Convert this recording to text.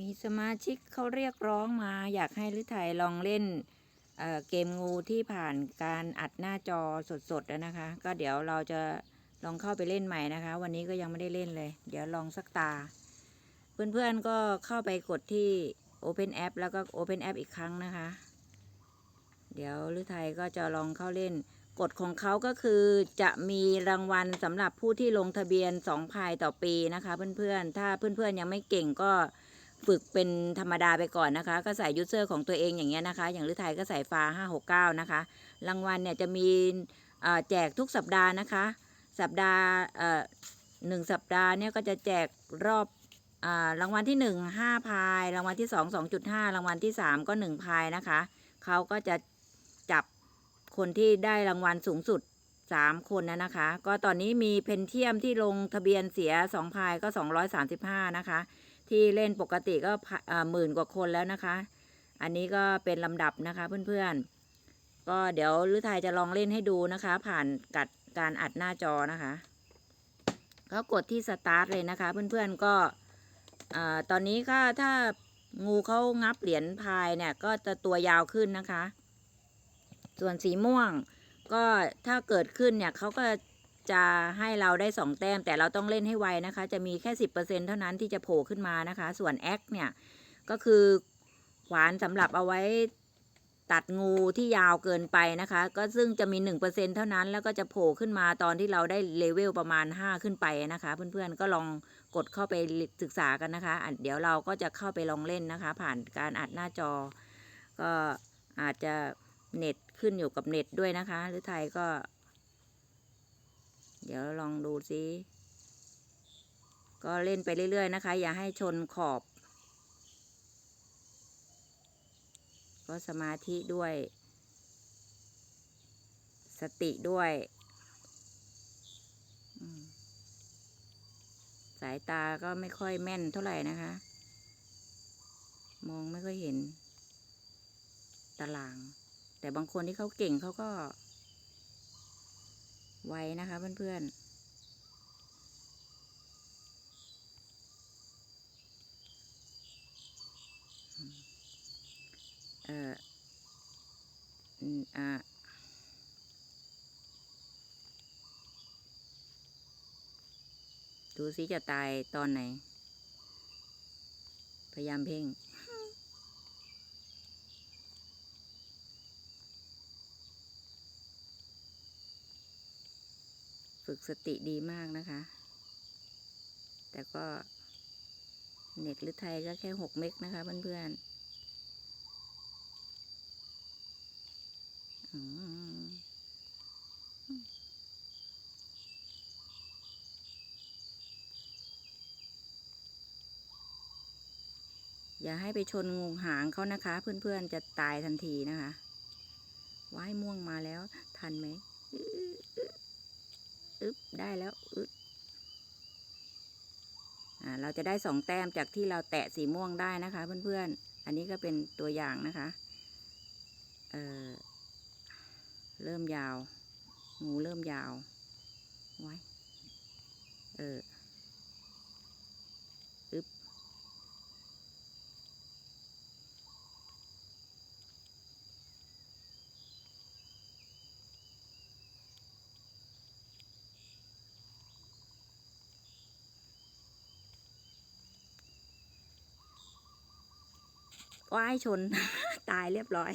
มีสมาชิกเขาเรียกร้องมา อยากให้ฤทัยลองเล่นเเกมงูที่ผ่านการอัดหน้าจอสดๆอะนะคะ ก็เดี๋ยวเราจะลองเข้าไปเล่นใหม่นะคะ วันนี้ก็ยังไม่ได้เล่นเลย เดี๋ยวลองสักตา เพื่อนๆก็เข้าไปกดที่ Open App แล้วก็ Open App อีกครั้งนะคะ เดี๋ยวฤทัยก็จะลองเข้าเล่นกฎของเขาก็คือจะมีรางวัลสำหรับผู้ที่ลงทะเบียน2พายต่อปีนะคะ เพื่อนๆ ถ้าเพื่อนๆยังไม่เก่งก็ ฝึกเป็นธรรมดาไปก่อนนะคะ ก็ใส่ยูเซอร์ของตัวเองอย่างเงี้ยนะคะ อย่างฤทัยก็ใส่ฟ้า 569 นะคะ รางวัลเนี่ยจะมีแจกทุกสัปดาห์นะคะ สัปดาห์หนึ่งสัปดาห์เนี่ยก็จะแจกรอบรางวัลที่หนึ่งห้าพาย รางวัลที่สองสองจุดห้ารางวัลที่สามก็หนึ่งพายนะคะ เขาก็จะจับคนที่ได้รางวัลสูงสุด 3 คนนะนะคะ ก็ตอนนี้มีเพนเทียมที่ลงทะเบียนเสีย 2 พายก็ 235 นะคะ ที่เล่นปกติก็หมื่นกว่าคนแล้วนะคะ อันนี้ก็เป็นลำดับนะคะเพื่อนๆ ก็เดี๋ยวฤทัยจะลองเล่นให้ดูนะคะ ผ่านกัดการอัดหน้าจอนะคะ ก็กดที่สตาร์ทเลยนะคะ เพื่อนๆก็ตอนนี้ก็ถ้างูเขางับเหรียญพายเนี่ยก็จะตัวยาวขึ้นนะคะ ส่วนสีม่วงก็ถ้าเกิดขึ้นเนี่ยเขาก็ จะให้เราได้สองแต้ม แต่เราต้องเล่นให้ไวนะคะ จะมีแค่สิบเปอร์เซ็นเท่านั้นที่จะโผล่ขึ้นมานะคะ ส่วนแอคเนี่ย ก็คือขวานสำหรับเอาไว้ตัดงูที่ยาวเกินไปนะคะ ก็ซึ่งจะมีหนึ่งเปอร์เซ็นเท่านั้นแล้วก็จะโผล่ขึ้นมาตอนที่เราได้เลเวลประมาณห้าขึ้นไปนะคะ เพื่อนๆก็ลองกดเข้าไปศึกษากันนะคะเดี๋ยวเราก็จะเข้าไปลองเล่นนะคะ ผ่านการอัดหน้าจอ ก็อาจจะเน็ตขึ้นอยู่กับเน็ตด้วยนะคะ หรือไทยก็ เดี๋ยวลองดูซิก็เล่นไปเรื่อย ๆ นะคะ อย่าให้ชนขอบ ก็สมาธิด้วย สติด้วย สายตาก็ไม่ค่อยแม่นเท่าไหร่นะคะ มองไม่ค่อยเห็น ตาราง แต่บางคนที่เขาเก่งเขาก็ ไว้นะคะเพื่อนๆเอ่ออืมอะดูสิจะตายตอนไหน พยายามเพ่ง ฝึกสติดีมากนะคะ แต่ก็เน็ตหรือไทยก็แค่หกเมกนะคะเพื่อนๆอย่าให้ไปชนงูหางเขานะคะ เพื่อนๆจะตายทันทีนะคะ ว้ายม่วงมาแล้ว ทันไหม อึ๊บได้แล้วอึ๊บเราจะได้สองแต้มจากที่เราแตะสีม่วงได้นะคะ เพื่อนๆ อันนี้ก็เป็นตัวอย่างนะคะเเริ่มยาว งูเริ่มยาวไว้ เออ อึ๊บ ว้ายชน ตายเรียบร้อย